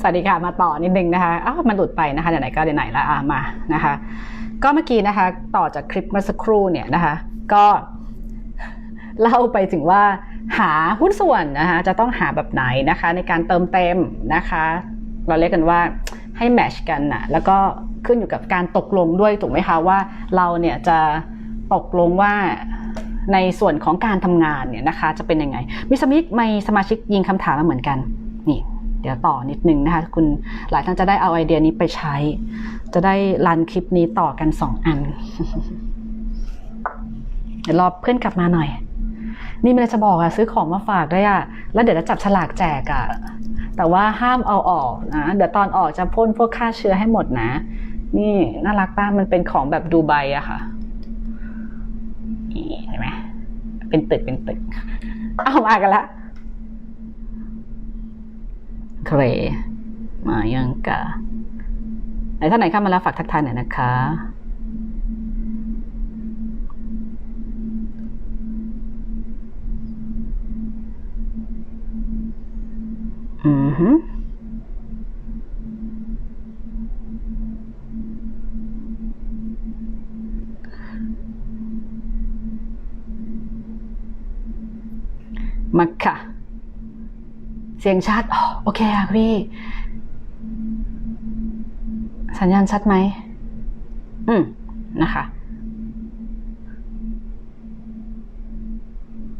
สวัสดีค่ะมาต่อนิดนึงนะคะอ้าวมันหลุดไปนะคะไหนๆก็ไหนๆละอะมานะคะ ก็เมื่อกี้นะคะต่อจากคลิปเมื่อสักครู่เนี่ยนะคะ ก็เล่าไปถึงว่าหาหุ้นส่วนนะคะจะต้องหาแบบไหนนะคะในการเติมเต็มนะคะ เราเรียกกันว่าให้แมชกันนะแล้วก็ขึ้นอยู่กับการตกลงด้วยถูกไหมคะว่าเราเนี่ยจะตกลงว่าในส่วนของการทำงานเนี่ยนะคะ จะเป็นยังไง มีสมิธมีสมาชิกยิงคำถามมาเหมือนกันนี่ ดี๋ยวต่อนิดนึงนะคะคุณหลายท่านจะได้เอาไอเดียนี้ไปใช้ จะได้รันคลิปนี้ต่อกันสองอัน เดี๋ยวรอเพื่อนกลับมาหน่อย นี่มันจะบอกอะซื้อของมาฝากด้วยอะแล้วเดี๋ยวจะจับฉลากแจกอะแต่ว่าห้ามเอาออกนะเดี๋ยวตอนออกจะพ่นพวกฆ่าเชื้อให้หมดนะ นี่น่ารักป้ามันเป็นของแบบดูไบอะค่ะนี่เห็นไหมเป็นตึกเป็นตึก เอามากันละ เครมายังกะไหนท่านไหนเข้ามาแล้วฝากทักทายหน่อยนะคะ อือฮึมาค่ะ เสียงชัดโอเคค่ะพี่ สัญญาณชัดไหม อืม นะคะ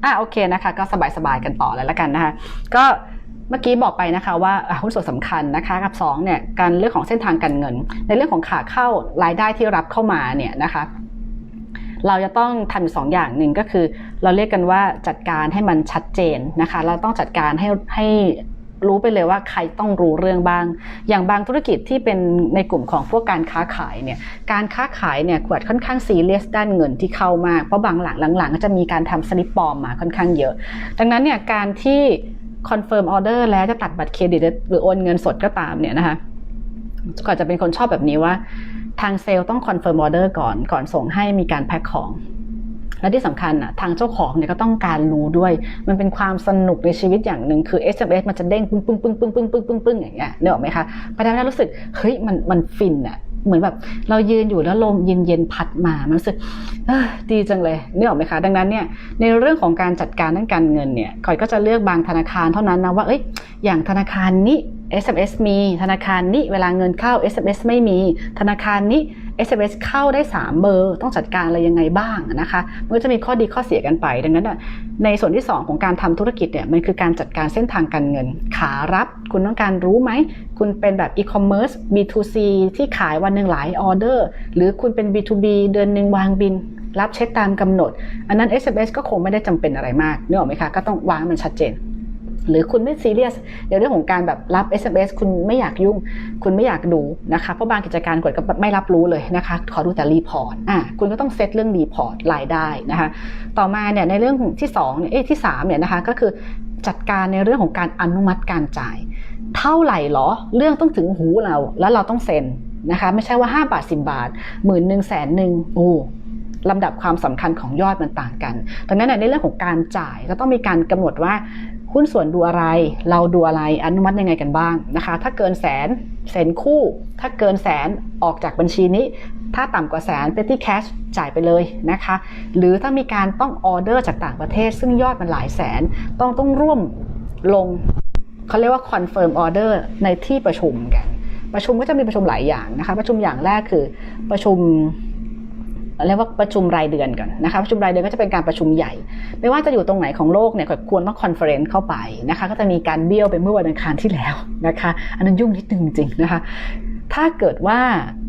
อะโอเคนะคะก็สบายๆกันต่อแล้วละกันนะคะก็เมื่อกี้บอกไปนะคะว่าหุ้นส่วนสำคัญนะคะกับสองเนี่ยการเรื่องของเส้นทางการเงิน ในเรื่องของขาเข้ารายได้ที่รับเข้ามาเนี่ยนะคะ เราจะต้องทำอยู่สองอย่างหนึ่งก็คือ เราเรียกกันว่าจัดการให้มันชัดเจนนะคะ เราต้องจัดการให้ให้รู้ไปเลยว่าใครต้องรู้เรื่องบ้าง อย่างบางธุรกิจที่เป็นในกลุ่มของพวกการค้าขายเนี่ย การค้าขายเนี่ยขวดค่อนข้างซีเรียสด้านเงินที่เข้ามาก เพราะบางหลังหลังๆก็จะมีการทำสลิปปลอมมาค่อนข้างเยอะ ดังนั้นเนี่ยการที่คอนเฟิร์มออเดอร์แล้วจะตัดบัตรเครดิตหรือโอนเงินสดก็ตามเนี่ยนะคะ ก่อนจะเป็นคนชอบแบบนี้ว่า ทางเซลล์ต้องคอนเฟิร์มออเดอร์ก่อนก่อนส่งให้มีการแพ็คของและที่สำคัญอะทางเจ้าของเนี่ยก็ต้องการรู้ด้วย มันเป็นความสนุกในชีวิตอย่างหนึ่งคือ SMS มันจะเด้งปึ้งปึ้งปึ้งปึ้งปึ้งปึ้งปึ้งปึ้งอย่างเงี้ยนึกออกไหมคะพอได้รู้สึกเฮ้ยมันมันฟินอะ เหมือนแบบเรายืนอยู่แล้วลมเย็นๆพัดมามันรู้สึกดีจังเลยนึกออกไหมคะ ดังนั้นเนี่ยในเรื่องของการจัดการด้านการเงินเนี่ยก่อยก็จะเลือกบางธนาคารเท่านั้นนะว่าเอ้ยอย่างธนาคารนี้ SMS มี ธนาคารนี้เวลาเงินเข้า SMS ไม่มี ธนาคารนี้ SMS เข้าได้ 3 เบอร์ ต้องจัดการอะไรยังไงบ้างนะคะมันก็จะมีข้อดีข้อเสียกันไป ดังนั้นในส่วนที่ 2 ของการทำธุรกิจเนี่ยมันคือการจัดการเส้นทางการเงิน ขารับ คุณต้องการรู้ไหม คุณเป็นแบบ e-commerce B2C ที่ขายวันหนึ่งหลายออเดอร์ หรือคุณเป็น B2B เดือนหนึ่งวางบินรับเช็คตามกำหนด อันนั้น SMS ก็คงไม่ได้จำเป็นอะไรมากนึกออกไหมคะ ก็ต้องวางมันชัดเจน หรือคุณไม่ซีเรียสในเรื่องของการแบบรับ SMS คุณไม่อยากยุ่ง คุณไม่อยากดูนะคะ เพราะบางกิจการกดก็ไม่รับรู้เลยนะคะ ขอดูแต่รีพอร์ตอะคุณก็ต้องเซตเรื่องรีพอร์ตรายได้นะคะ ต่อมาเนี่ยในเรื่องที่2เนี่ยเอ๊ะที่3เนี่ยนะคะก็คือจัดการในเรื่องของการอนุมัติการจ่าย เท่าไหร่หรอ เรื่องต้องถึงหูเราแล้วเราต้องเซ็นนะคะไม่ใช่ว่า 5 บาท 10 บาทหมื่นหนึ่งแสนหนึ่งโอ้ลำดับความสำคัญของยอดมันต่างกันดังนั้นในเรื่องของการจ่ายก็ต้องมีการกำหนดว่า หุ้นส่วนดูอะไร เราดูอะไรอนุมัติยังไงกันบ้างนะคะ ถ้าเกินแสนเซ็นคู่ ถ้าเกินแสนออกจากบัญชีนี้ ถ้าต่ำกว่าแสน petty cash จ่ายไปเลยนะคะ หรือถ้ามีการต้องออเดอร์จากต่างประเทศ ซึ่งยอดมันหลายแสนต้องต้องร่วมลงเขาเรียกว่า confirm order ในที่ประชุมกัน ประชุมก็จะมีประชุมหลายอย่างนะคะ ประชุมอย่างแรกคือประชุม เรียกว่าประชุมรายเดือนก่อนนะคะประชุมรายเดือนก็จะเป็นการประชุมใหญ่ ไม่ว่าจะอยู่ตรงไหนของโลกเนี่ยควรต้องคอนเฟอเรนซ์เข้าไปนะคะก็จะมีการเบี้ยวไปเมื่อวันอังคารที่แล้วนะคะอันนั้นยุ่งนิดนึงจริงนะคะถ้าเกิดว่า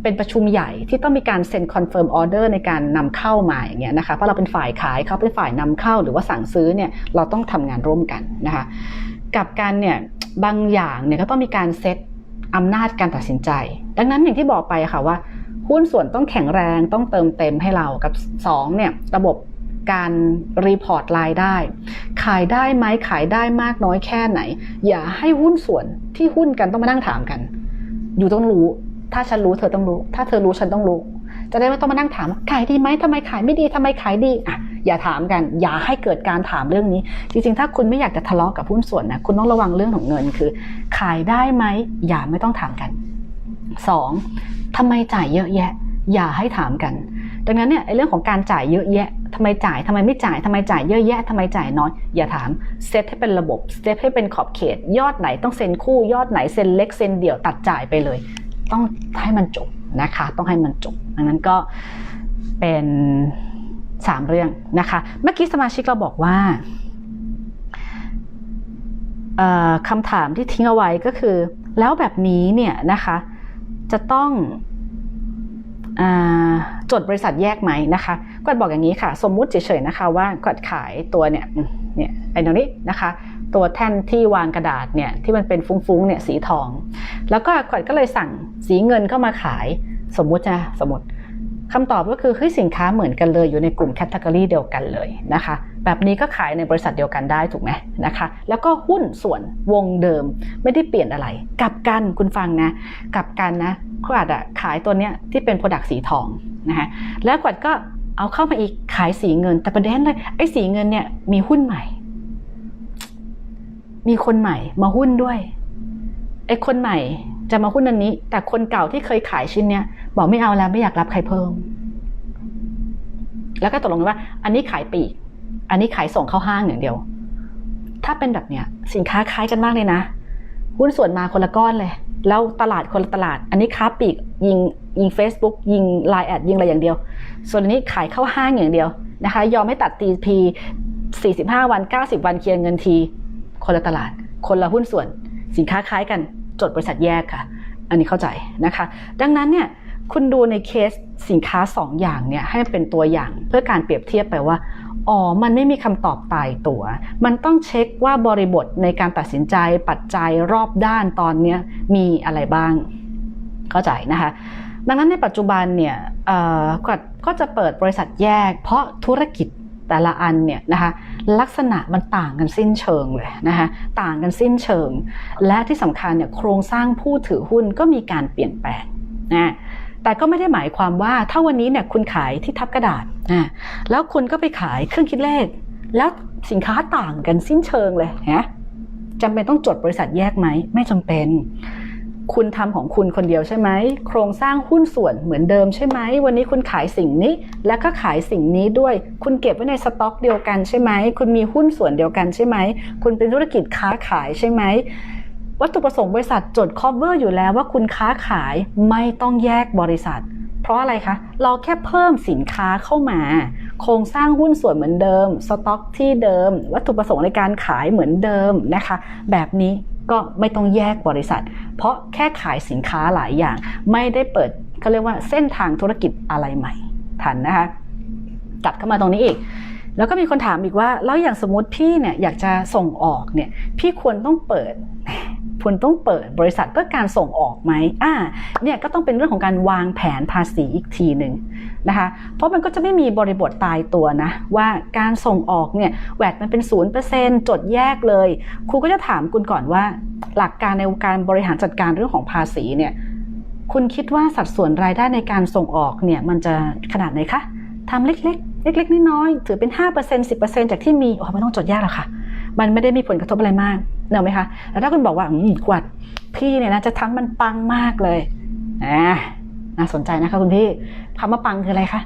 เป็นประชุมใหญ่ที่ต้องมีการเซ็นคอนเฟิร์มออเดอร์ในการนำเข้ามาอย่างเงี้ยนะคะเพราะเราเป็นฝ่ายขายเขาเป็นฝ่ายนำเข้าหรือว่าสั่งซื้อเนี่ยเราต้องทำงานร่วมกันนะคะกับการเนี่ยบางอย่างเนี่ยก็ต้องมีการเซตอำนาจการตัดสินใจ ดังนั้นอย่างที่บอกไปค่ะว่า หุ้นส่วนต้องแข็งแรงต้องเติมเต็มให้เรากับ2เนี่ยระบบการรีพอร์ตรายได้ ขายได้ไหมขายได้มากน้อยแค่ไหน อย่าให้หุ้นส่วนที่หุ้นกันต้องมานั่งถามกัน อยู่ต้องรู้ ถ้าฉันรู้เธอต้องรู้ ถ้าเธอรู้ฉันต้องรู้ จะได้ไม่ต้องมานั่งถาม ขายดีไหมทำไมขายไม่ดีทำไมขายดีอะอย่าถามกัน อย่าให้เกิดการถามเรื่องนี้ จริงๆ ถ้าคุณไม่อยากจะทะเลาะกับหุ้นส่วนนะคุณต้องระวังเรื่องของเงินคือ ขายได้ไหมอย่าไม่ต้องถามกันสอง ทำไมจ่ายเยอะแยะ อย่าให้ถามกัน ดังนั้นเนี่ยไอ้เรื่องของการจ่ายเยอะแยะทำไมจ่ายทำไมไม่จ่ายทำไมจ่ายเยอะแยะทำไมจ่ายน้อยอย่าถามเซตให้เป็นระบบเซตให้เป็นขอบเขต ยอดไหนต้องเซ็นคู่ยอดไหนเซ็นเล็กเซ็นเดี่ยวตัดจ่ายไปเลย ต้องให้มันจบนะคะ ต้องให้มันจบ ดังนั้นก็เป็นสามเรื่องนะคะ เมื่อกี้สมาชิกเราบอกว่าคำถามที่ทิ้งเอาไว้ก็คือ แล้วแบบนี้เนี่ยนะคะ จะต้องอจดบริษัทแยกไหมนะคะก็บอกอย่างนี้ค่ะ สมมุติเฉยๆนะคะ ว่ากดขายตัวเนี่ยเนี่ยไอ้ตรงนี้นะคะ ตัวแท่นที่วางกระดาษเนี่ยที่มันเป็นฟุ้งๆเนี่ยสีทอง แล้วก็กวดก็เลยสั่งสีเงินเข้ามาขาย สมมุตินะสมมติ คำตอบก็คือเฮ้ยสินค้าเหมือนกันเลยอยู่ในกลุ่มแคตตากรีเดียวกันเลยนะคะ แบบนี้ก็ขายในบริษัทเดียวกันได้ถูกไหมนะคะ แล้วก็หุ้นส่วนวงเดิมไม่ได้เปลี่ยนอะไร กลับกันคุณฟังนะ กลับกันนะขวัญอะขายตัวเนี้ยที่เป็นโปรดักสีทองนะคะแล้วขวัญก็เอาเข้ามาอีกขายสีเงิน แต่ประเด็นเลยไอ้สีเงินเนี่ยมีหุ้นใหม่ มีคนใหม่มาหุ้นด้วยไอ้คนใหม่จะมาหุ้นอันนี้ แต่คนเก่าที่เคยขายชิ้นเนี้ย บอกไม่เอาแล้วไม่อยากรับใครเพิ่ม แล้วก็ตกลงกันว่า อันนี้ขายปีก อันนี้ขายส่งเข้าห้างอย่างเดียว ถ้าเป็นแบบเนี้ย สินค้าคล้ายกันมากเลยนะหุ้นส่วนมาคนละก้อนเลย แล้วตลาดคนละตลาด อันนี้ค้าปีกยิงยิง Facebook ยิง Line แอดยิงอะไรอย่างเดียว ส่วนอันนี้ขายเข้าห้างอย่างเดียวนะคะ ยอมไม่ตัด TP 45 วัน 90 วันเคลียร์เงินที คนละตลาด คนละหุ้นส่วน สินค้าคล้ายกัน จดบริษัทแยกค่ะ อันนี้เข้าใจนะคะ ดังนั้นเนี่ย คุณดูในเคสสินค้า2ออย่างเนี่ยให้เป็นตัวอย่างเพื่อการเปรียบเทียบไปว่า อ๋อ มันไม่มีคำตอบตายตัว มันต้องเช็คว่าบริบทในการตัดสินใจปัจจัยรอบด้านตอนนี้มีอะไรบ้าง เข้าใจนะคะ ดังนั้นในปัจจุบันเนี่ยก็ก็จะเปิดบริษัทแยก เพราะธุรกิจแต่ละอันเนี่ยนะคะลักษณะมันต่างกันสิ้นเชิงเลยนะคะต่างกันสิ้นเชิง และที่สำคัญเนี่ยโครงสร้างผู้ถือหุ้นก็มีการเปลี่ยนแปลงนะ แต่ก็ไม่ได้หมายความว่าถ้าวันนี้เนี่ยคุณขายที่ทับกระดาษนะแล้วคุณก็ไปขายเครื่องคิดเลข แล้วสินค้าต่างกันสิ้นเชิงเลยนะจำเป็นต้องจดบริษัทแยกไหมไม่จำเป็น คุณทำของคุณคนเดียวใช่ไหมโครงสร้างหุ้นส่วนเหมือนเดิมใช่ไหมวันนี้คุณขายสิ่งนี้ แล้วก็ขายสิ่งนี้ด้วย คุณเก็บไว้ในสต็อกเดียวกันใช่ไหมคุณมีหุ้นส่วนเดียวกันใช่ไหมคุณเป็นธุรกิจค้าขายใช่ไหม วัตถุประสงค์บริษัทจด cover อยู่แล้วว่าคุณค้าขายไม่ต้องแยกบริษัท เพราะอะไรคะ เราแค่เพิ่มสินค้าเข้ามา โครงสร้างหุ้นส่วนเหมือนเดิม สต็อกที่เดิม วัตถุประสงค์ในการขายเหมือนเดิมนะคะ แบบนี้ก็ไม่ต้องแยกบริษัท เพราะแค่ขายสินค้าหลายอย่าง ไม่ได้เปิดเขาเรียกว่าเส้นทางธุรกิจอะไรใหม่ ทันนะคะ กลับเข้ามาตรงนี้อีกแล้วก็มีคนถามอีกว่า แล้วอย่างสมมติพี่เนี่ยอยากจะส่งออกเนี่ย พี่ควรต้องเปิด คุณต้องเปิดบริษัทเพื่อการส่งออกไหมอ่าเนี่ยก็ต้องเป็นเรื่องของการวางแผนภาษีอีกทีหนึ่งนะคะ เพราะมันก็จะไม่มีบริบทตายตัวนะ ว่าการส่งออกเนี่ยแวดมันเป็นศูนย์เปอร์เซ็นต์จดแยกเลย ครูก็จะถามคุณก่อนว่า หลักการในการบริหารจัดการเรื่องของภาษีเนี่ยคุณคิดว่าสัดส่วนรายได้ในการส่งออกเนี่ยมันจะขนาดไหนคะทำเล็กๆ เล็กๆ น้อยๆ ถือเป็น 5% 10%จากที่มี โอ้ไม่ต้องจดแยกหรอกค่ะ มันไม่ได้มีผลกระทบอะไรมากเนอะไหมคะแล้วถ้าคุณบอกว่าอืมกวัดพี่เนี่ยนะจะทำมันปังมากเลยน่าสนใจนะคะคุณพี่คำว่าปังคืออะไรคะ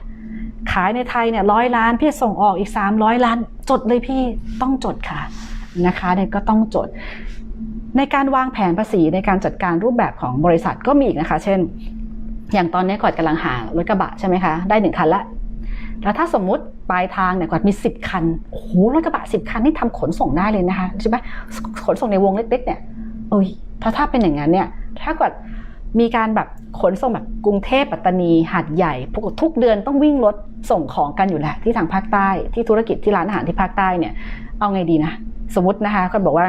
ขายในไทยเนี่ยร้อยล้านพี่ส่งออกอีก 300 ล้าน จดเลยพี่ต้องจดค่ะนะคะเนี่ยก็ต้องจด ในการวางแผนภาษีในการจัดการรูปแบบของบริษัทก็มีอีกนะคะ เช่น อย่างตอนนี้กอดกำลังหารถกระบะใช่ไหมคะ ได้หนึ่งคันละแล้วถ้าสมมุติ ปลายทางเนี่ยกอดมี 10 คันโอ้โหรถกระบะสิบคันนี่ทำขนส่งได้เลยนะคะใช่ไหมขนส่งในวงเล็ก ๆ เนี่ยเอ้ยถ้าถ้าเป็นอย่างนั้นเนี่ย ถ้ากอดมีการแบบขนส่งแบบกรุงเทพปัตตานีหาดใหญ่พวกทุกเดือนต้องวิ่งรถส่งของกันอยู่แหละที่ทางภาคใต้ที่ธุรกิจที่ร้านอาหารที่ภาคใต้เนี่ยเอาไงดีนะสมมตินะคะก็บอกว่า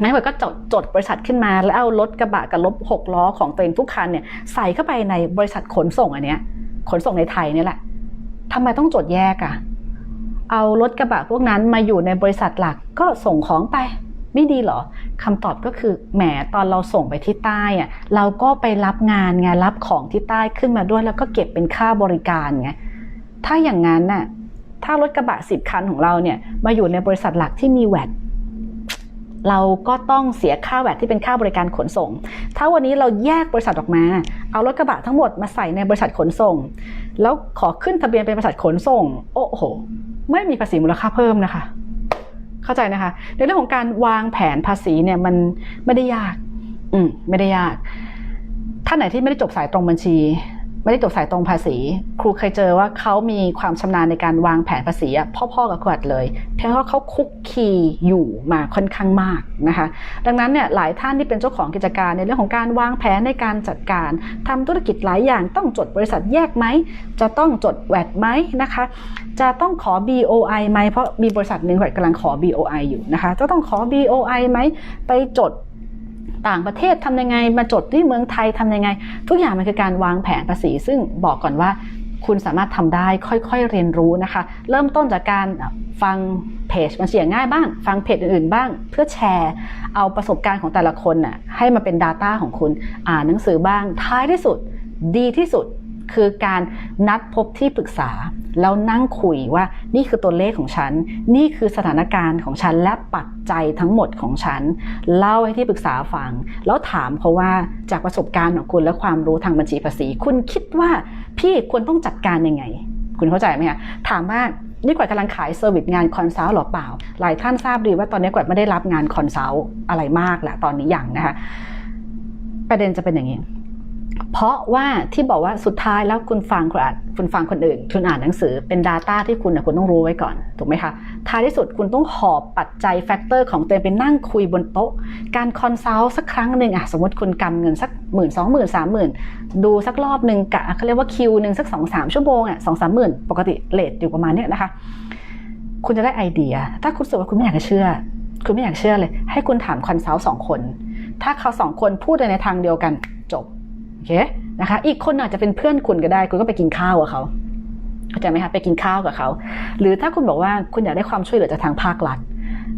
งั้นก็จดจดบริษัทขึ้นมาแล้วเอารถกระบะกับรถหกล้อของตัวเองทุกคันเนี่ยใส่เข้าไปในบริษัทขนส่งอันเนี้ยขนส่งในไทยนี่แหละ ทำไมต้องจดแยกอะ่ะ เอารถกระบะพวกนั้นมาอยู่ในบริษัทหลักก็ส่งของไป ไม่ดีเหรอคำตอบก็คือแหมตอนเราส่งไปที่ใต้อะเราก็ไปรับงานไงรับของที่ใต้ขึ้นมาด้วย แล้วก็เก็บเป็นค่าบริการไงถ้าอย่างนั้นน่ะถ้ารถกระบะสิบคันของเราเนี่ยมาอยู่ในบริษัทหลักที่มีแวด เราก็ต้องเสียค่าแวดที่เป็นค่าบริการขนส่ง ถ้าวันนี้เราแยกบริษัทออกมา เอารถกระบะทั้งหมดมาใส่ในบริษัทขนส่ง แล้วขอขึ้นทะเบียนเป็นบริษัทขนส่ง โอ้โห ไม่มีภาษีมูลค่าเพิ่มนะคะ เข้าใจนะคะ ในเรื่องของการวางแผนภาษีเนี่ยมันไม่ได้ยาก อืมไม่ได้ยากท่านไหนที่ไม่ได้จบสายตรงบัญชี ไม่ได้จบสายตรงภาษี ครูเคยเจอว่าเขามีความชำนาญในการวางแผนภาษีอะพ่อๆกับขวัดเลยเพียงเพราะเขาคุกคีอยู่มาค่อนข้างมากนะคะ ดังนั้นเนี่ยหลายท่านที่เป็นเจ้าของกิจการในเรื่องของการวางแผนในการจัดการทำธุรกิจหลายอย่างต้องจดบริษัทแยกไหม จะต้องจดแวดไหมนะคะ จะต้องขอ BOI ไหมเพราะมีบริษัทหนึ่งแวดกำลังขอ BOI อยู่นะคะ จะต้องขอ BOI ไหมไปจด ต่างประเทศทำยังไง มาจดที่เมืองไทยทำยังไง ทุกอย่างมันคือการวางแผนภาษี ซึ่งบอกก่อนว่าคุณสามารถทำได้ค่อยๆเรียนรู้นะคะ เริ่มต้นจากการฟังเพจมันเสียง่ายบ้าง ฟังเพจอื่นๆบ้าง เพื่อแชร์ เอาประสบการณ์ของแต่ละคนน่ะให้มาเป็น Data ของคุณอ่านหนังสือบ้างท้ายที่สุด ดีที่สุด คือการนัดพบที่ปรึกษา แล้วนั่งคุยว่านี่คือตัวเลขของฉัน นี่คือสถานการณ์ของฉัน และปัจจัยทั้งหมดของฉัน เล่าให้ที่ปรึกษาฟัง แล้วถามเขาว่าจากประสบการณ์ของคุณและความรู้ทางบัญชีภาษี คุณคิดว่าพี่ควรต้องจัดการยังไง คุณเข้าใจไหมคะถามว่านี่กว่ากำลังขายเซอร์วิสงานคอนซัลท์หรือเปล่า หลายท่านทราบดีว่าตอนนี้กว่าไม่ได้รับงานคอนซัลท์อะไรมากแหละตอนนี้อย่างนะคะประเด็นจะเป็นอย่างนี้ เพราะว่าที่บอกว่าสุดท้ายแล้วคุณฟังคุณอ่านคุณฟังคนอื่น คุณอ่านหนังสือเป็น Data ที่คุณนะคุณต้องรู้ไว้ก่อนถูกไหมคะท้ายที่สุดคุณต้องหอบปัจจัยแฟกเตอร์ของตัวเองไปนั่งคุยบนโต๊ะ การคอนซัลท์สักครั้งหนึ่งอะสมมติคุณกำเงินสักหมื่นสองหมื่นสามหมื่นดูสักรอบหนึ่งกะเขาเรียกว่าคิวหนึ่งสักสองสามชั่วโมงอะสองสามหมื่นปกติเลทอยู่ประมาณเนี้ยนะคะ คุณจะได้ไอเดีย ถ้าคุณสึกว่าคุณไม่อยากจะเชื่อ คุณไม่อยากเชื่อเลย ให้คุณถามคอนซัลท์สองคน ถ้าเขาสองคนพูดในทางเดียวกันจบ เคนะคะ อีกคนอาจจะเป็นเพื่อนคุณก็ได้ คุณก็ไปกินข้าวกับเขาเข้าใจไหมคะไปกินข้าวกับเขา หรือถ้าคุณบอกว่าคุณอยากได้ความช่วยเหลือจากทางภาครัฐ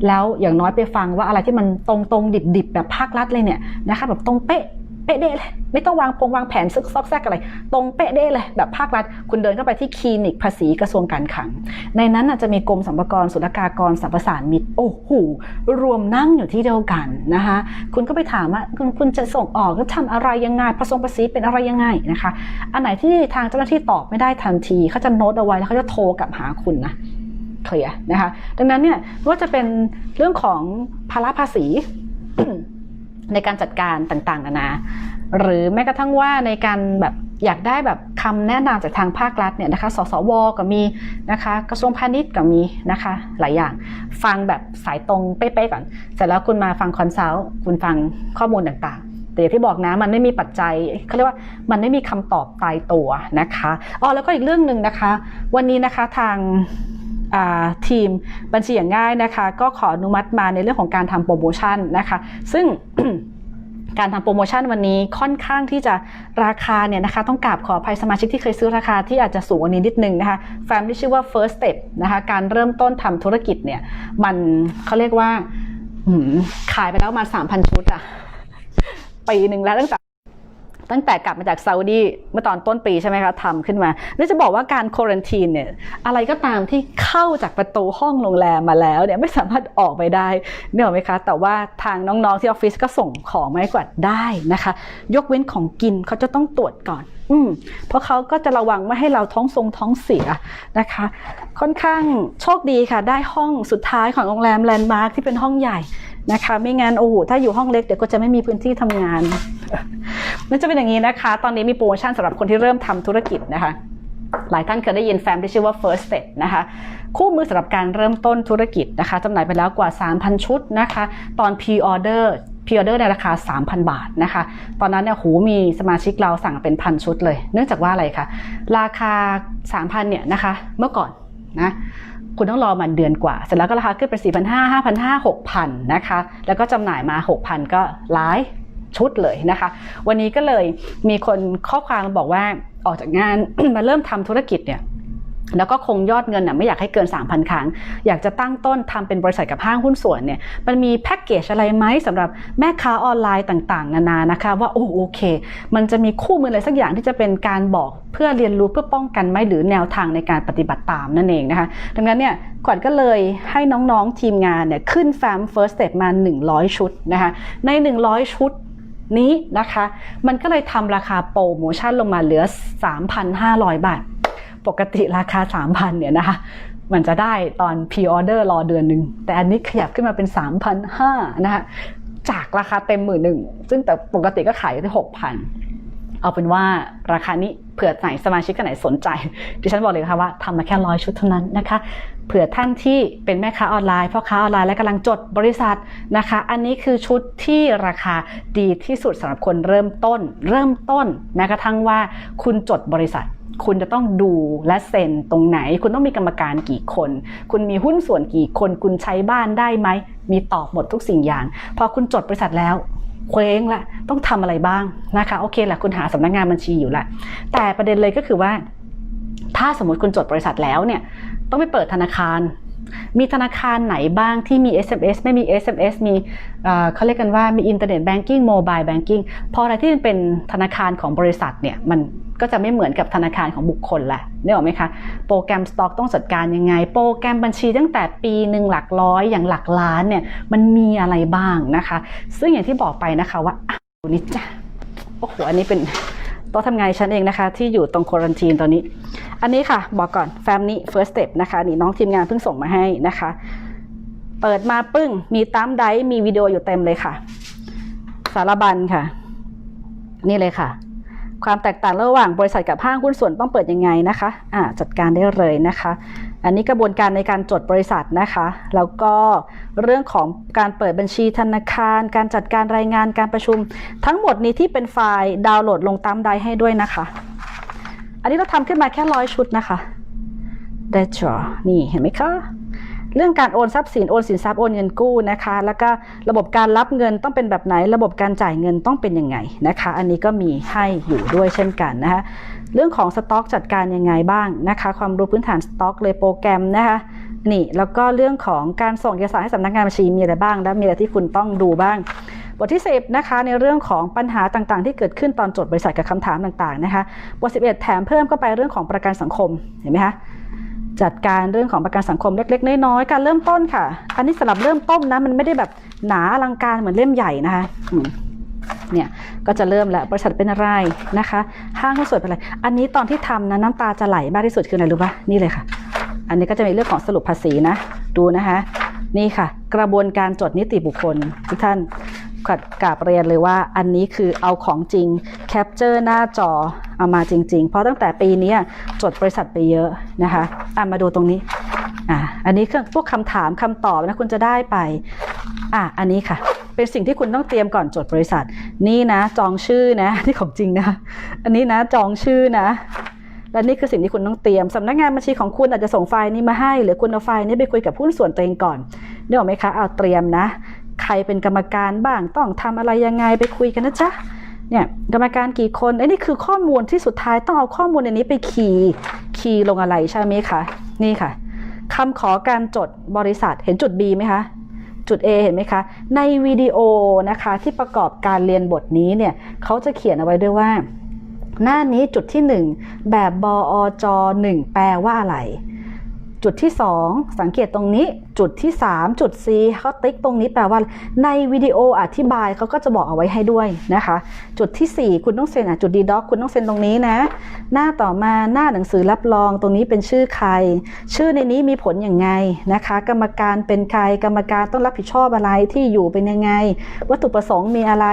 แล้วอย่างน้อยไปฟังว่าอะไรที่มันตรงตรงดิบดิบๆแบบภาครัฐเลยเนี่ยนะคะแบบตรงเป๊ะ เป๊ะเด้เลย ไม่ต้องวางพงวางแผนซึกซอกแซกอะไร ตรงเป๊ะเด้เลย แบบภาครัฐ คุณเดินเข้าไปที่คลินิกภาษีกระทรวงการคลัง ในนั้นอาจจะมีกรมสรรพากรศุลกากรสรรพสานมิตร โอ้โห รวมนั่งอยู่ที่เดียวกันนะคะ คุณก็ไปถามว่าคุณคุณจะส่งออกก็ทำอะไรยังไงผสมภาษีเป็นอะไรยังไงนะคะ อันไหนที่ทางเจ้าหน้าที่ตอบไม่ได้ทันทีเขาจะโน้ตเอาไว้แล้วเขาจะโทรกลับหาคุณนะเคลียร์นะคะ ดังนั้นเนี่ยว่าจะเป็นเรื่องของภาระภาษี ในการจัดการต่างๆนานา หรือแม้กระทั่งว่าในการแบบอยากได้แบบคำแนะนำจากทางภาครัฐเนี่ยนะคะ สสว ก็มีนะคะ กระทรวงพาณิชย์ก็มีนะคะ หลายอย่าง ฟังแบบสายตรงเป๊ะๆก่อน เสร็จแล้วคุณมาฟังคอนซัลท์คุณฟังข้อมูลต่างๆ แต่อย่างที่บอกนะ มันไม่มีปัจจัยเขาเรียกว่ามันไม่มีคำตอบตายตัวนะคะ อ๋อ แล้วก็อีกเรื่องหนึ่งนะคะ วันนี้นะคะทาง ทีมบัญชีอย่างง่ายนะคะ ก็ขออนุมัติมาในเรื่องของการทำโปรโมชั่นนะคะ ซึ่งการทำโปรโมชั่นวันนี้ค่อนข้างที่จะราคาเนี่ยนะคะ ต้องกราบขออภัยสมาชิกที่เคยซื้อราคาที่อาจจะสูงกว่านี้นิดนึงนะคะแฟมที่ชื่อว่า first step นะคะการเริ่มต้นทำธุรกิจเนี่ย มันเขาเรียกว่าขายไปแล้วมา 3,000 ชุดอะปีหนึ่งแล้วตั้งแต่ ตั้งแต่กลับมาจากซาอุดีเมื่อตอนต้นปีใช่ไหมคะทำขึ้นมาแล้วจะบอกว่าการโควอนตีนเนี่ยอะไรก็ตามที่เข้าจากประตูห้องโรงแรมมาแล้วเนี่ยไม่สามารถออกไปได้เนี่ยหรอกไหมคะ แต่ว่าทางน้องๆที่ออฟฟิศก็ส่งของมาให้กวาดได้นะคะ ยกเว้นของกินเขาจะต้องตรวจก่อน อืมเพราะเขาก็จะระวังไม่ให้เราท้องทรงท้องเสียนะคะ ค่อนข้างโชคดีค่ะ ได้ห้องสุดท้ายของโรงแรมแลนด์มาร์คที่เป็นห้องใหญ่ นะคะ ไม่งั้นโอ้โหถ้าอยู่ห้องเล็กเดี๋ยวก็จะไม่มีพื้นที่ทำงานมันจะเป็นอย่างนี้นะคะ ตอนนี้มีโปรโมชั่นสำหรับคนที่เริ่มทำธุรกิจนะคะหลายท่านเคยได้ยินแฟมที่ชื่อว่า First Step นะคะ คู่มือสำหรับการเริ่มต้นธุรกิจนะคะจำหน่ายไปแล้วกว่า 3,000 ชุดนะคะ ตอน Pre-order Pre-order ในราคา 3,000 บาทนะคะ ตอนนั้นเนี่ยโหมีสมาชิกเราสั่งเป็นพันชุดเลย เนื่องจากว่าอะไรคะ ราคา 3,000 เนี่ยนะคะ เมื่อก่อนนะ คุณต้องรอมันเดือนกว่า เสร็จแล้วก็ราคาขึ้นเป็น4,500 5,500 6,000นะคะ แล้วก็จำหน่ายมา 6,000 ก็หลายชุดเลยนะคะ วันนี้ก็เลยมีคนข้อความมาบอกว่าออกจากงาน มาเริ่มทำธุรกิจเนี่ย แล้วก็คงยอดเงินน่ะไม่อยากให้เกิน 3,000 ครั้ง อยากจะตั้งต้นทำเป็นบริษัทกับห้างหุ้นส่วนเนี่ยมันมีแพ็กเกจอะไรไหมสำหรับแม่ค้าออนไลน์ต่างๆ นานานะคะว่าโอ้โอเค มันจะมีคู่มืออะไรสักอย่างที่จะเป็นการบอกเพื่อเรียนรู้เพื่อป้องกันไหมหรือแนวทางในการปฏิบัติตามนั่นเองนะคะดังนั้นเนี่ยขวัญก็เลยให้น้องๆทีมงานเนี่ยขึ้นแฟ้ม First Step มา 100 ชุดนะคะใน 100 ชุดนี้นะคะ มันก็เลยทำราคาโปรโมชั่นลงมาเหลือ 3,500 บาท ปกติราคา 3,000เนี่ยนะคะมันจะได้ตอนพ r ออเดอร์รอเดือนหนึ่งแต่อันนี้ขยับขึ้นมาเป็น 3,500นะคะจากราคาเต็มหมื่นหนึ่งซึ่งแต่ปกติก็ขายอยู่ที่ 6,000 เอาเป็นว่าราคานี้เผื่อไหนสมาชิกคนไหนสนใจ ดิฉันบอกเลยค่ะว่าทำมาแค่ร้อยชุดเท่านั้นนะคะเผื่อท่านที่เป็นแม่ค้าออนไลน์พ่อค้าออนไลน์และกำลังจดบริษัทนะคะ อันนี้คือชุดที่ราคาดีที่สุดสำหรับคนเริ่มต้น เริ่มต้นแม้กระทั่งว่าคุณจดบริษัท คุณจะต้องดูและเซ็นตรงไหน คุณต้องมีกรรมการกี่คน คุณมีหุ้นส่วนกี่คน คุณใช้บ้านได้ไหม มีตอบหมดทุกสิ่งอย่าง พอคุณจดบริษัทแล้วเคว้งละต้องทำอะไรบ้างนะคะ โอเคแหละคุณหาสำนักงานบัญชีอยู่ละแต่ประเด็นเลยก็คือว่า ถ้าสมมติคุณจดบริษัทแล้วเนี่ย ต้องไปเปิดธนาคาร มีธนาคารไหนบ้างที่มี SMS ไม่มี SMS มีเอ่อเขาเรียกกันว่ามีอินเทอร์เน็ตแบงกิ้งโมบายแบงกิ้งพออะไรที่เป็นธนาคารของบริษัทเนี่ยมันก็จะไม่เหมือนกับธนาคารของบุคคลแหละนี่ออกไหมคะ โปรแกรมสต็อกต้องจัดการยังไง โปรแกรมบัญชีตั้งแต่ปีหนึ่งหลักร้อยอย่างหลักล้านเนี่ยมันมีอะไรบ้างนะคะ ซึ่งอย่างที่บอกไปนะคะว่าอะดูนี่จ้ะโอ้โหอันนี้เป็นโต๊ะทำงานฉันเองนะคะ ที่อยู่ตรงโครันทีนตอนนี้ อันนี้ค่ะ บอกก่อนแฟมนี้ first step นะคะนี่น้องทีมงานเพิ่งส่งมาให้นะคะ เปิดมาปึ้ง มีตามไดมีวิดีโออยู่เต็มเลยค่ะ สารบัญค่ะ นี่เลยค่ะ ความแตกต่างระหว่างบริษัทกับห้างหุ้นส่วนต้องเปิดยังไงนะคะอ่าจัดการได้เลยนะคะ อันนี้กระบวนการในการจดบริษัทนะคะ แล้วก็เรื่องของการเปิดบัญชีธนาคาร การจัดการรายงานการประชุม ทั้งหมดนี้ที่เป็นไฟล์ดาวน์โหลดลงตามไดให้ด้วยนะคะ อันนี้เราทำขึ้นมาแค่ร้อยชุดนะคะได้จอนี่เห็นไหมคะเรื่องการโอนทรัพย์สินโอนสินทรัพย์โอนเงินกู้นะคะ แล้วก็ระบบการรับเงินต้องเป็นแบบไหน ระบบการจ่ายเงินต้องเป็นยังไงนะคะ อันนี้ก็มีให้อยู่ด้วยเช่นกันนะคะเรื่องของสต็อกจัดการยังไงบ้างนะคะ ความรู้พื้นฐานสต็อกเลยโปรแกรมนะคะนี่แล้วก็เรื่องของการส่งเอกสารให้สำนักงานบัญชีมีอะไรบ้าง และมีอะไรที่คุณต้องดูบ้าง บทที่ 10นะคะในเรื่องของปัญหาต่างๆ ที่เกิดขึ้นตอนจดบริษัทกับคำถามต่างๆนะคะบท 11 แถมเพิ่มก็ไปเรื่องของประกันสังคมเห็นไหมคะจัดการเรื่องของประกันสังคมเล็กๆน้อยๆการเริ่มต้นค่ะ อันนี้สำหรับเริ่มต้นนะมันไม่ได้แบบหนาอลังการเหมือนเล่มใหญ่นะคะเนี่ยก็จะเริ่มแล้วบริษัทเป็นอะไรนะคะ ห้างหุ้นส่วนเป็นอะไร อันนี้ตอนที่ทำนะน้ำตาจะไหลมากที่สุดคืออะไรรู้ปะนี่เลยค่ะ อันนี้ก็จะมีเรื่องของสรุปภาษีนะ ดูนะคะ นี่ค่ะ กระบวนการจดนิติบุคคลทุกท่าน ขวัญกราบเรียนเลยว่าอันนี้คือเอาของจริงแคปเจอร์หน้าจอเอามาจริง ๆ เพราะตั้งแต่ปีนี้จดบริษัทไปเยอะนะคะอะมาดูตรงนี้อะอันนี้คือพวกคำถามคำตอบนะคุณจะได้ไปอะอันนี้ค่ะ เป็นสิ่งที่คุณต้องเตรียมก่อนจดบริษัท นี่นะจองชื่อนะนี่ของจริงนะ อันนี้นะจองชื่อนะและนี่คือสิ่งที่คุณต้องเตรียมสำนักงานบัญชีของคุณอาจจะส่งไฟล์นี้มาให้ หรือคุณเอาไฟล์นี้ไปคุยกับหุ้นส่วนตัวเองก่อนได้หรอไหมคะเอาเตรียมนะ ใครเป็นกรรมการบ้างต้องทำอะไรยังไงไปคุยกันนะจ๊ะเนี่ยกรรมการกี่คนไอ้นี่คือข้อมูลที่สุดท้ายต้องเอาข้อมูลในนี้ไปคีย์คีย์ลงอะไรใช่ไหมคะนี่ค่ะคำขอการจดบริษัทเห็นจุด B ไหมคะจุด A เห็นไหมคะ ในวิดีโอนะคะที่ประกอบการเรียนบทนี้เนี่ยเขาจะเขียนเอาไว้ด้วยว่า หน้านี้จุดที่ 1 แบบบอจ1แปลว่าอะไร จุดที่ 2 สังเกตตรงนี้ จุดที่ 3 จุด C เขาติ๊กตรงนี้แปลว่าในวิดีโออธิบายเขาก็จะบอกเอาไว้ให้ด้วยนะคะ จุดที่ 4 คุณต้องเซ็นอะจุดดีด็อกคุณต้องเซ็นตรงนี้นะ หน้าต่อมาหน้าหนังสือรับรองตรงนี้เป็นชื่อใคร ชื่อในนี้มีผลอย่างไงนะคะ กรรมการเป็นใครกรรมการต้องรับผิดชอบอะไรที่อยู่เป็นยังไง วัตถุประสงค์มีอะไร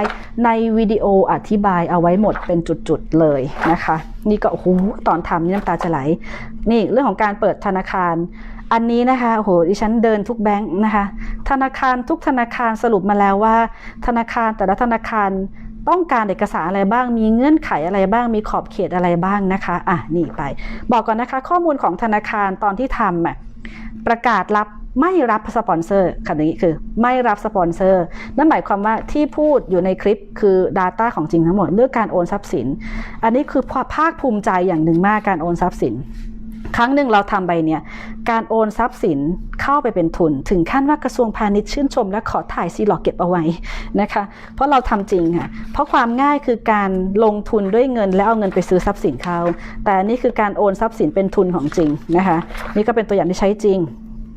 ในวิดีโออธิบายเอาไว้หมดเป็นจุดๆเลยนะคะ นี่ก็โอ้โหตอนทำนี่น้ำตาจะไหลนี่เรื่องของการเปิดธนาคาร อันนี้นะคะโอ้โหดิฉันเดินทุกแบงค์นะคะ ธนาคารทุกธนาคารสรุปมาแล้วว่า ธนาคารแต่ละธนาคารต้องการเอกสารอะไรบ้าง มีเงื่อนไขอะไรบ้าง มีขอบเขตอะไรบ้างนะคะ อะ นี่ไป บอกก่อนนะคะ ข้อมูลของธนาคารตอนที่ทำอะประกาศรับไม่รับสปอนเซอร์คำนี้คือไม่รับสปอนเซอร์ นั่นหมายความว่าที่พูดอยู่ในคลิปคือ Data ของจริงทั้งหมดเรื่องการโอนทรัพย์สิน อันนี้คือภาคภูมิใจอย่างหนึ่งมากการโอนทรัพย์สิน ครั้งหนึ่งเราทำไปเนี่ย การโอนทรัพย์สินเข้าไปเป็นทุน ถึงขั้นว่ากระทรวงพาณิชย์ชื่นชม และขอถ่ายซีหลอกเก็บเอาไว้นะคะ เพราะเราทำจริงค่ะ เพราะความง่ายคือการลงทุนด้วยเงินแล้วเอาเงินไปซื้อทรัพย์สินเขาแต่นี่คือการโอนทรัพย์สินเป็นทุนของจริงนะคะ นี่ก็เป็นตัวอย่างที่ใช้จริง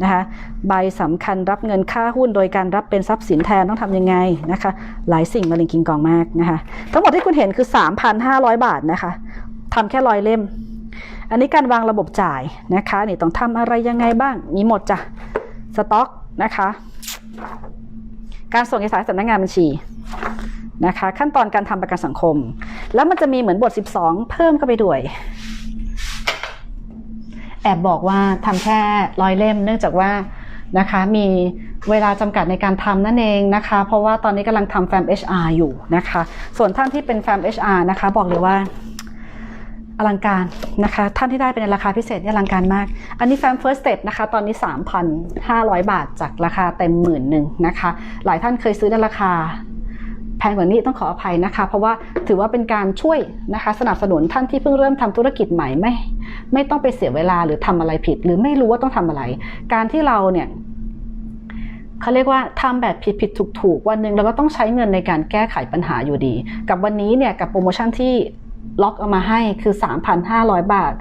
นะคะใบสำคัญรับเงินค่าหุ้นโดยการรับเป็นทรัพย์สินแทนต้องทำยังไงนะคะ หลายสิ่งมาลิงกิงกองมากนะคะ ทั้งหมดที่คุณเห็นคือ 3,500 บาทนะคะทำแค่ร้อยเล่ม อันนี้การวางระบบจ่ายนะคะนี่ต้องทำอะไรยังไงบ้าง มีหมดจ้ะสต็อกนะคะ การส่งเอกสารสำนักงานบัญชีนะคะ ขั้นตอนการทำประกันสังคม แล้วมันจะมีเหมือนบท 12 เพิ่มเข้าไปด้วยแอบบอกว่าทำแค่ร้อยเล่มเนื่องจากว่านะคะมีเวลาจำกัดในการทำนั่นเองนะคะ เพราะว่าตอนนี้กำลังทำแฟ้ม HR อยู่นะคะ ส่วนท่านที่เป็นแฟ้ม HR นะคะ บอกเลยว่า อลังการนะคะ ท่านที่ได้เป็นในราคาพิเศษนี่อลังการมาก อันนี้แฟม first step นะคะ ตอนนี้ 3,500 บาทจากราคาเต็มหมื่นหนึ่งนะคะ หลายท่านเคยซื้อในราคาแพงกว่านี้ต้องขออภัยนะคะ เพราะว่าถือว่าเป็นการช่วยนะคะสนับสนุนท่านที่เพิ่งเริ่มทำธุรกิจใหม่ไม่ ไม่ต้องไปเสียเวลาหรือทำอะไรผิด หรือไม่รู้ว่าต้องทำอะไร การที่เราเนี่ยเขาเรียกว่าทำแบบผิดผิดถูกถูกวันหนึ่งเราก็ต้องใช้เงินในการแก้ไขปัญหาอยู่ดี กับวันนี้เนี่ยกับโปรโมชั่นที่ ล็อกเอามาให้คือ 3,500 บาท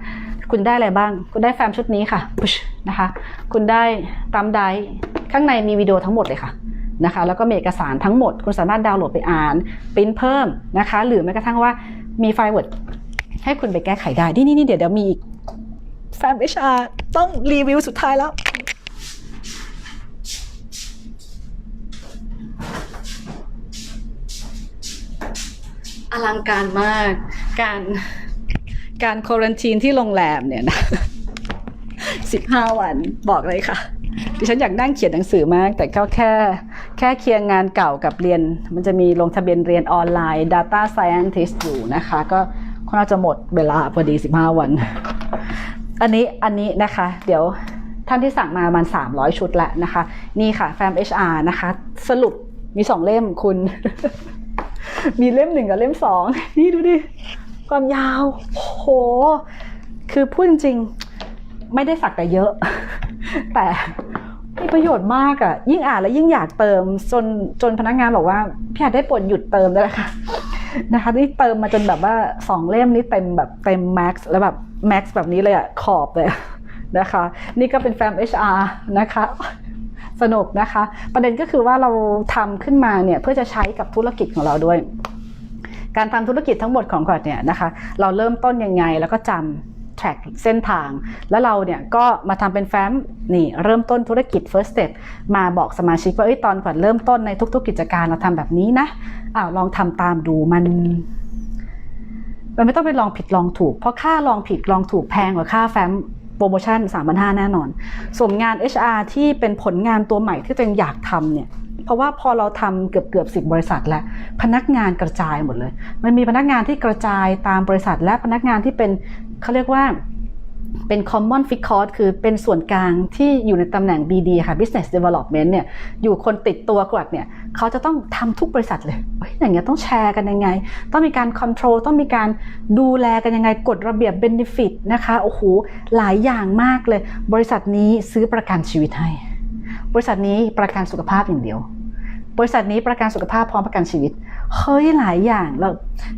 คุณได้อะไรบ้าง คุณได้แฟมชุดนี้ค่ะปุชนะคะ คุณได้ตามไดร์ข้างในมีวิดีโอทั้งหมดเลยค่ะนะคะ แล้วก็มีเอกสารทั้งหมด คุณสามารถดาวน์โหลดไปอ่านปริ้นเพิ่มนะคะ หรือแม้กระทั่งว่ามีไฟล์ Word ให้คุณไปแก้ไขได้ นี่นี่นี่เดี๋ยวเดี๋ยวมีอีกแฟม HR ต้องรีวิวสุดท้ายแล้ว อลังการมาก การการควอรันทีนที่โรงแรมเนี่ยนะสิบห้าวันบอกเลยค่ะ ดิฉันอยากนั่งเขียนหนังสือมาก แต่ก็แค่แค่เคลียร์งานเก่ากับเรียน มันจะมีลงทะเบียนเรียนออนไลน์ Data Scientist อยู่นะคะ ก็ค่อนข้างจะหมดเวลาพอดี 15 วัน อันนี้อันนี้นะคะ เดี๋ยวท่านที่สั่งมาประมาณ 300 ชุดแล้วนะคะ นี่ค่ะแฟม HR นะคะ สรุปมี2เล่มคุณ มีเล่มหนึ่งกับเล่มสองนี่ดูดิ ความยาว โห คือพูดจริง ไม่ได้สักแต่เยอะ แต่มีประโยชน์มากอะ่ะ ยิ่งอ่านแล้วยิ่งอยากเติม จนจนพนักงานบอกว่า พี่อาจได้ปรดหยุดเติมได้แล้วค่ะนะคะนี่เติมมาจนแบบว่าสองเล่มนี้เต็มแบบเต็มแม็กซ์แล้วแบบแม็กซ์แบบนี้เลยอะขอบเลยนะคะ นี่ก็เป็นแฟม HR นะคะ สนุกนะคะ ประเด็นก็คือว่าเราทำขึ้นมาเนี่ยเพื่อจะใช้กับธุรกิจของเราด้วย การทำธุรกิจทั้งหมดของขวัญเนี่ยนะคะ เราเริ่มต้นยังไงแล้วก็จำ track เส้นทาง แล้วเราเนี่ยก็มาทำเป็นแฟ้มนี่เริ่มต้นธุรกิจ first step มาบอกสมาชิกว่าเอ้ยตอนขวัญเริ่มต้นในทุก ๆ กิจการเราทำแบบนี้นะอ้าวลองทำตามดูมันมันไม่ต้องไปลองผิดลองถูก เพราะค่าลองผิดลองถูกแพงกว่าค่าแฟ้ม โปรโมชั่น3 5 0 0แน่นอน ส่วนงาน HR ที่เป็นผลงานตัวใหม่ที่ตัวเองอยากทำเนี่ยเพราะว่าพอเราทำเกือบเกือบสิบบริษัทแล้วพนักงานกระจายหมดเลย มันมีพนักงานที่กระจายตามบริษัทและพนักงานที่เป็นเขาเรียกว่า เป็น common fixed cost คือเป็นส่วนกลางที่อยู่ในตำแหน่ง BD ค่ะ business development เนี่ยอยู่คนติดตัวกวัดเนี่ยเขาจะต้องทำทุกบริษัทเลยเฮ้ยอย่างเงี้ยต้องแชร์กันยังไง ต้องมีการ control ต้องมีการดูแลกันยังไงกฎระเบียบ benefit นะคะโอ้โหหลายอย่างมากเลย บริษัทนี้ซื้อประกันชีวิตให้ บริษัทนี้ประกันสุขภาพอย่างเดียว บริษัทนี้ประกันสุขภาพพร้อมประกันชีวิตเฮ้ยหลายอย่างเรา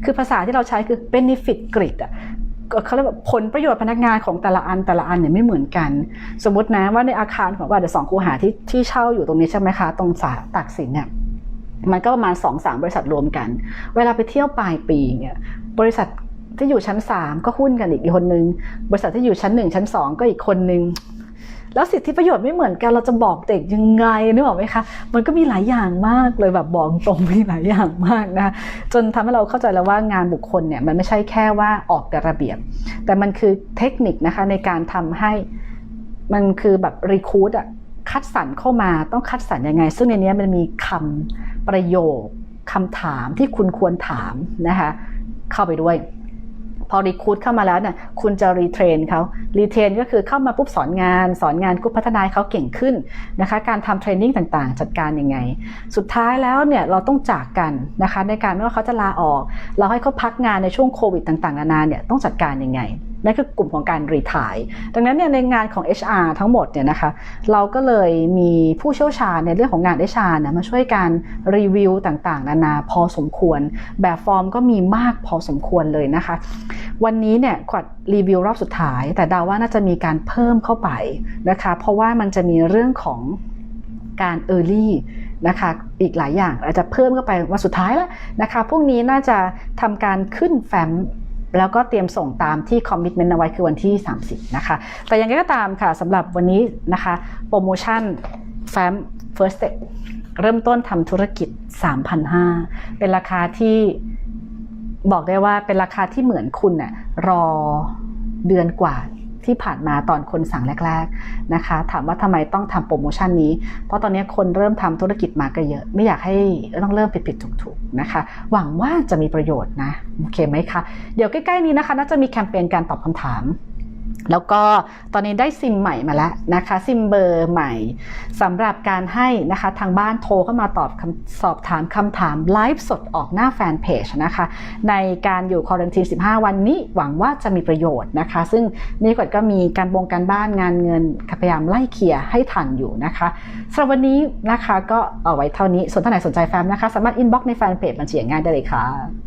คือภาษาที่เราใช้คือ benefit grid อะ เขาเรียกว่าผลประโยชน์พนักงานของแต่ละอันแต่ละอันเนี่ยไม่เหมือนกัน สมมตินะว่าในอาคารของว่าเดี๋ยวสองคูหาที่ที่เช่าอยู่ตรงนี้ใช่ไหมคะ ตรงสาตักสินเนี่ยมันก็ประมาณสองสามบริษัทรวมกัน เวลาไปเที่ยวปลายปีเนี่ยบริษัทที่อยู่ชั้นสามก็หุ้นกันอีกคนนึง บริษัทที่อยู่ชั้นหนึ่งชั้นสองก็อีกคนนึง แล้วสิทธิประโยชน์ไม่เหมือนกันเราจะบอกเด็กยังไงนึกออกไหมคะมันก็มีหลายอย่างมากเลยแบบบอกตรงมีหลายอย่างมากนะจนทำให้เราเข้าใจแล้วว่างานบุคคลเนี่ยมันไม่ใช่แค่ว่าออกแต่ระเบียบ แต่มันคือเทคนิคนะคะในการทำให้มันคือแบบรีคูดอะคัดสรรเข้ามาต้องคัดสรรยังไง ซึ่งในนี้มันมีคำประโยคคำถามที่คุณควรถามนะคะเข้าไปด้วย พอรีคูดเข้ามาแล้วเนี่ยคุณจะรีเทรนเขารีเทรนก็คือเข้ามาปุ๊บสอนงาน สอนงานกุพัฒนาเขาเก่งขึ้นนะคะ การทำเทรนนิ่งต่างๆ จัดการยังไง สุดท้ายแล้วเนี่ยเราต้องจากกันนะคะในการไม่ว่าเขาจะลาออก เราให้เขาพักงานในช่วงโควิดต่างๆนานาเนี่ยต้องจัดการยังไง นั่นคือกลุ่มของการรีทายดังนั้นเนี่ยในงานของ HR ทั้งหมดเนี่ยนะคะเราก็เลยมีผู้เชี่ยวชาญในเรื่องของงาน HR เนี่ยมาช่วยการรีวิวต่างๆ นานาพอสมควร แบบฟอร์มก็มีมากพอสมควรเลยนะคะ วันนี้เนี่ยขวัดรีวิวรอบสุดท้าย แต่ดาว่าน่าจะมีการเพิ่มเข้าไปนะคะ เพราะว่ามันจะมีเรื่องของการ Early นะคะอีกหลายอย่างอาจจะเพิ่มเข้าไปวันสุดท้ายแล้วนะคะพวกนี้น่าจะทำการขึ้นแฟ้ม แล้วก็เตรียมส่งตามที่คอมมิชเมนต์เอาไว้คือวันที่ 30 นะคะ แต่ยังไงก็ตามค่ะสำหรับวันนี้นะคะโปรโมชั่นแฟ้ม First Step เริ่มต้นทำธุรกิจ 3,500 เป็นราคาที่บอกได้ว่าเป็นราคาที่เหมือนคุณน่ะรอเดือนกว่า ที่ผ่านมาตอนคนสั่งแรก ๆนะคะ ถามว่าทำไมต้องทำโปรโมชั่นนี้ เพราะตอนนี้คนเริ่มทำธุรกิจมาก็เยอะ ไม่อยากให้ต้องเริ่มผิดๆถูกๆนะคะ หวังว่าจะมีประโยชน์นะ โอเคไหมคะ เดี๋ยวใกล้ๆนี้นะคะ น่าจะมีแคมเปญการตอบคำถาม แล้วก็ตอนนี้ได้ซิมใหม่มาแล้วนะคะซิมเบอร์ใหม่สำหรับการให้นะคะทางบ้านโทรเข้ามาตอบสอบถามคำถามไลฟ์สดออกหน้าแฟนเพจนะคะในการอยู่ควอรันทีน15 วันนี้หวังว่าจะมีประโยชน์นะคะ ซึ่งนี่กดก็มีการบงการบ้านงานเงินพยายามไล่เคลียร์ให้ทันอยู่นะคะสำหรับวันนี้นะคะก็เอาไว้เท่านี้ส่วนท่านไหนสนใจแฟมนะคะ สามารถอินบ็อกในแฟนเพจบัญชีง่ายได้เลยค่ะ